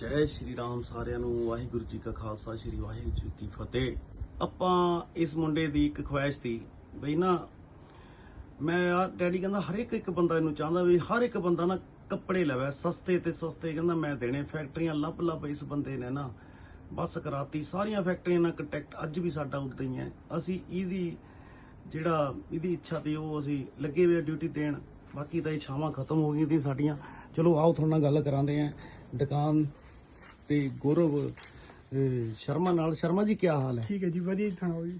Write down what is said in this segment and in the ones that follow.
ਜੈ ਸ਼੍ਰੀ ਰਾਮ ਸਾਰਿਆਂ ਨੂੰ ਵਾਹਿਗੁਰੂ ਜੀ ਕਾ ਖਾਲਸਾ, ਸ਼੍ਰੀ ਵਾਹਿਗੁਰੂ ਜੀ ਕੀ ਫਤਿਹ। ਆਪਾਂ ਇਸ ਮੁੰਡੇ ਦੀ ਇੱਕ ਖੁਆਇਸ਼ ਸੀ ਬਈ ਨਾ, ਮੈਂ ਯਾਰ ਡੈਡੀ ਕਹਿੰਦਾ ਹਰ ਇੱਕ ਇੱਕ ਬੰਦਾ ਇਹਨੂੰ ਚਾਹੁੰਦਾ ਵੀ ਹਰ ਇੱਕ ਬੰਦਾ ਨਾ ਕੱਪੜੇ ਲਵੇ, ਸਸਤੇ ਤੇ ਸਸਤੇ ਕਹਿੰਦਾ ਮੈਂ ਦੇਣੇ, ਫੈਕਟਰੀਆਂ ਲੱਭ ਲੱਭ ਇਸ ਬੰਦੇ ਨੇ ਨਾ। ਬਸ ਕਰਾਤੀ, ਸਾਰੀਆਂ ਫੈਕਟਰੀਆਂ ਨਾਲ ਕੰਟੈਕਟ ਅੱਜ ਵੀ ਸਾਡਾ ਉੱਤੇ ਹੀ ਹੈ। ਅਸੀਂ ਇਹਦੀ ਜਿਹੜਾ ਇਹਦੀ ਇੱਛਾ ਤੇ ਉਹ ਅਸੀਂ ਲੱਗੇ ਹੋਏ ਡਿਊਟੀ ਦੇਣ, ਬਾਕੀ ਤਾਂ ਇਛਾਵਾਂ ਖਤਮ ਹੋ ਗਈਆਂ ਤੀ ਸਾਡੀਆਂ। ਚਲੋ ਆਓ ਤੁਹਾਡੇ ਨਾਲ ਗੱਲ ਕਰਾਉਂਦੇ ਆਂ ਦੁਕਾਨ ਤੇ ਗੌਰਵ ਅਹ, ਸ਼ਰਮਾ ਨਾਲ ਸ਼ਰਮਾ ਜੀ ਕੀ ਹਾਲ ਹੈ? ਠੀਕ ਹੈ ਜੀ ਵਧੀਆ ਜੀ ਸੁਣਾਓ ਜੀ।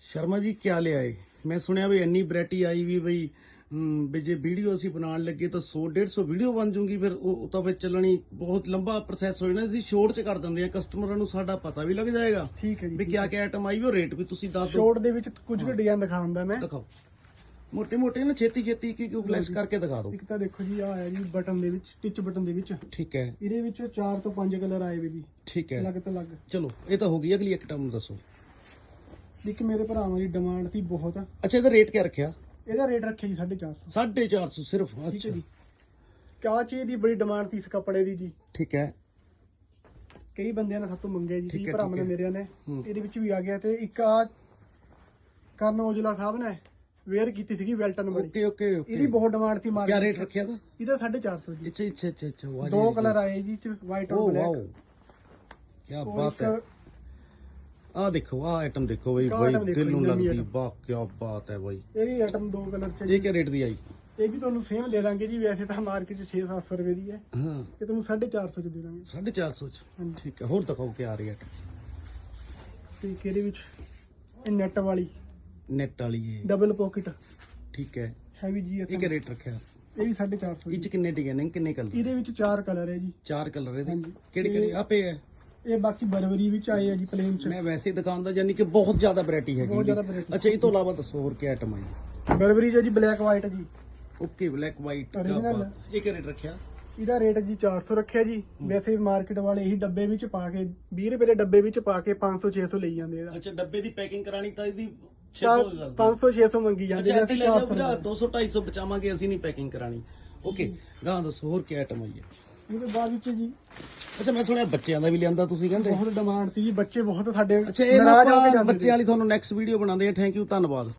ਸ਼ਰਮਾ ਜੀ ਕੀ ਲਿਆਏ ਮੈਂ ਸੁਣਿਆ ਵੀ ਇੰਨੀ ਵੈਰਾਈਟੀ ਆਈ ਵੀ ਬਈ ਹਮ, ਵੀ ਜੇ ਵੀਡੀਓ ਅਸੀਂ ਬਣਾਉਣ ਲੱਗੇ ਤਾਂ 100 150 ਵੀਡੀਓ ਬਣ ਜੂਗੀ ਫਿਰ ਉਹ ਉਹ ਤਾਂ ਫਿਰ ਚੱਲਣੀ ਬਹੁਤ ਲੰਬਾ ਪ੍ਰੋਸੈਸ ਹੋ ਜਾਣਾ ਅਸੀਂ ਸ਼ੋਰਟ ਚ ਕਰ ਦਿੰਦੇ ਆ ਕਸਟਮਰਾਂ ਨੂੰ ਸਾਡਾ ਪਤਾ ਵੀ ਲੱਗ ਜਾਏਗਾ ਠੀਕ ਹੈ ਵੀ ਜੀ ਕਿਆ ਕਿਆ ਆਈਟਮ ਆਈ ਵੀ ਉਹ ਰੇਟ ਵੀ ਤੁਸੀਂ ਦੱਸ ਦਿਓ। ਸ਼ੋਰਟ ਦੇ ਵਿੱਚ ਕੁਝ ਕੁ ਡਿਜ਼ਾਈਨ ਦਿਖਾਉਂਦਾ ਮੈਂ। ਦਿਖਾਓ। ਮੋਟੇ ਮੋਟੇ ਨਾ ਛੇਤੀ ਛੇਤੀ ਕੀ ਕੀ ਫਲੈਸ਼ ਕਰਕੇ ਦਿਖਾ ਦਿਓ। ਇੱਕ ਤਾਂ ਦੇਖੋ ਜੀ ਆ ਆਇਆ ਜੀ ਬਟਨ ਦੇ ਵਿੱਚ ਸਟਿਚ ਬਟਨ ਦੇ ਵਿੱਚ। ਠੀਕ ਹੈ। ਇਹਦੇ ਵਿੱਚ 4 ਤੋਂ 5 ਕਲਰ ਆਏ ਵੇ ਜੀ। ਠੀਕ ਹੈ। ਅਲੱਗ ਤੋਂ ਅਲੱਗ। ਚਲੋ ਇਹ ਤਾਂ ਹੋ ਗਈ ਅਗਲੀ ਆਈਟਮ ਦੱਸੋ। ਇੱਕ ਮੇਰੇ ਭਰਾਵਾਂ ਦੀ ਡਿਮਾਂਡ ਸੀ ਬਹੁਤ। ਅੱਛਾ ਇਹਦਾ ਰੇਟ ਕਿਆ ਰੱਖਿਆ? ਇਹਦਾ ਰੇਟ ਰੱਖਿਆ ਜੀ 450 450 ਸਿਰਫ ਅੱਛਾ। ਜੀ। ਕਿਆ ਚੀਜ਼ ਦੀ ਬੜੀ ਡਿਮਾਂਡ ਸੀ ਇਸ ਕੱਪੜੇ ਦੀ ਜੀ। ਠੀਕ ਹੈ। ਕਈ ਬੰਦਿਆਂ ਨੇ ਸਭ ਤੋਂ ਮੰਗਿਆ ਜੀ ਭਰਾਵਾਂ ਨੇ। ਮੇਰਿਆਂ ਨੇ। ਇਹਦੇ ਵਿੱਚ ਵੀ ਆ ਗਿਆ ਤੇ ਇੱਕ ਆ ਕਰਨ ਔਜਲਾ ਸਾਹਿਬ ਨੇ। ਵੇਅਰ ਕੀਤੀ ਸੀਗੀ ਵੈਲਟਨ ਵਾਲੀ। ਓਕੇ ਓਕੇ ਇਹਦੀ ਬਹੁਤ ਡਿਮਾਂਡ ਸੀ ਮਾਰਕੀਟ ਰੇਟ ਰੱਖਿਆ ਦਾ ਇਹਦਾ 450 ਜੀ। ਅੱਛਾ ਅੱਛਾ ਅੱਛਾ ਅੱਛਾ ਵਾਹ ਦੋ ਕਲਰ ਆਏ ਜੀ ਚ ਵਾਈਟ ਓ ਔਰ ਵਾਓ ਬਲੈਕ ਕੀ ਬਾਤ ਹੈ। ਆ ਦੇਖੋ ਆ ਆਈਟਮ ਦੇਖੋ ਬਈ ਬਈ ਦਿਲ ਨੂੰ ਲੱਗਦੀ। ਵਾਹ ਕੀ ਬਾਤ ਹੈ ਬਾਈ। ਇਹ ਵੀ ਆਈਟਮ ਦੋ ਕਲਰ ਚ ਇਹ ਕੀ ਰੇਟ ਦੀ ਆਈ? ਇਹ ਵੀ ਤੁਹਾਨੂੰ ਸੇਮ ਦੇ ਦਾਂਗੇ ਜੀ ਵੈਸੇ ਤਾਂ ਮਾਰਕੀਟ 'ਚ 6-700 ਰੁਪਏ ਦੀ ਹੈ। ਹਾਂ। ਇਹ ਤੁਹਾਨੂੰ 450 ਚ ਦੇ ਦਾਂਗੇ। 450 ਚ? ਹਾਂਜੀ। ਠੀਕ ਹੈ ਹੋਰ ਦਿਖਾਓ ਕੀ ਆ ਰਹੀ ਹੈ ਤੇ ਇਹਦੇ ਵਿੱਚ ਇਹ ਨੈਟ ਵਾਲੀ। ਨੈਟ ਵਾਲੀ ਇਹ। ਡਬਲ ਪਾਕਟ ਠੀਕ ਹੈ। ਹੈਵੀ ਜੀ ਇਹ ਕੀ ਰੇਟ ਰੱਖਿਆ। ਇਹ ਵੀ 450 ਇਹ ਚ ਕਿੰਨੇ ਡਿਜ਼ਾਈਨ ਕਿੰਨੇ ਕਲਰ ਇਹਦੇ ਵਿੱਚ ਚਾਰ ਕਲਰ ਹੈ ਜੀ। ਚਾਰ ਕਲਰ ਇਹਦੇ। ਹਾਂਜੀ। ਕਿਹੜੇ ਕਿਹੜੇ? ਆਪੇ ਹੈ। ਇਹ ਬਾਕੀ ਬਰਬਰੀ ਵਿੱਚ ਆਏ ਆ ਜੀ ਪਲੇਨ ਚ। ਮੈਂ ਵੈਸੇ ਹੀ ਦੁਕਾਨ ਦਾ ਯਾਨੀ ਕਿ ਬਹੁਤ ਜ਼ਿਆਦਾ ਵੈਰਾਈਟੀ ਹੈਗੀ ਬਹੁਤ ਜੀ। ਜ਼ਿਆਦਾ variety। ਅੱਛਾ ਇਹ ਤੋਂ ਇਲਾਵਾ ਦੱਸੋ ਹੋਰ ਕੀ ਆਈਟਮ ਆਈ ਬਰਬਰੀ ਚ ਜੀ ਬਲੈਕ ਵਾਈਟ ਜੀ। Okay black white Original। ਇਹ ਕੀ ਰੇਟ ਰੱਖਿਆ? ਇਹਦਾ ਰੇਟ ਜੀ 400 ਰੱਖਿਆ ਜੀ। ਵੈਸੇ ਮਾਰਕੀਟ ਵਾਲੇ ਇਹੀ ਡੱਬੇ ਵਿੱਚ ਪਾ ਕੇ 20 ਰੁਪਏ ਦੇ ਡੱਬੇ ਵਿੱਚ ਪਾ ਕੇ 500 600 ਲਈ ਜਾਂਦੇ ਆ। ਅੱਛਾ ਡੱਬੇ ਦੀ ਪੈਕਿੰਗ ਕਰਾਣੀ ਤਾਂ ਇਹਦੀ 500 600 ਮੰਗੀ ਜਾਂਦੇ ਨੇ ਅਸੀਂ ਲੈ ਜਾਓ 400 ਵੀਰਾ 200 250 ਬਚਾਵਾਂਗੇ ਅਸੀਂ ਨਹੀਂ ਪੈਕਿੰਗ ਕਰਾਣੀ ਓਕੇ ਗਾਂ ਦੱਸੋ ਹੋਰ ਕੀ ਆਈਟਮ ਆਈ ਹੈ ਬਾਅਦ ਵਿੱਚ ਜੀ। ਅੱਛਾ ਮੈਂ ਸੁਣਿਆ ਬੱਚਿਆਂ ਦਾ ਵੀ ਲਿਆਂਦਾ ਤੁਸੀਂ ਕਹਿੰਦੇ? ਬਹੁਤ ਡਿਮਾਂਡ ਸੀ ਜੀ ਬੱਚੇ ਬਹੁਤ ਸਾਡੇ ਅੱਛਾ ਇਹ ਨਾ ਨਾਰਾਜ਼ ਹੋ ਕੇ ਆਪਾਂ ਜਾਂਦੇ ਬੱਚਿਆਂ ਵਾਲੀ ਤੁਹਾਨੂੰ ਨੈਕਸਟ ਵੀਡੀਓ ਬਣਾਉਂਦੇ ਆ ਥੈਂਕ ਯੂ ਧੰਨਵਾਦ।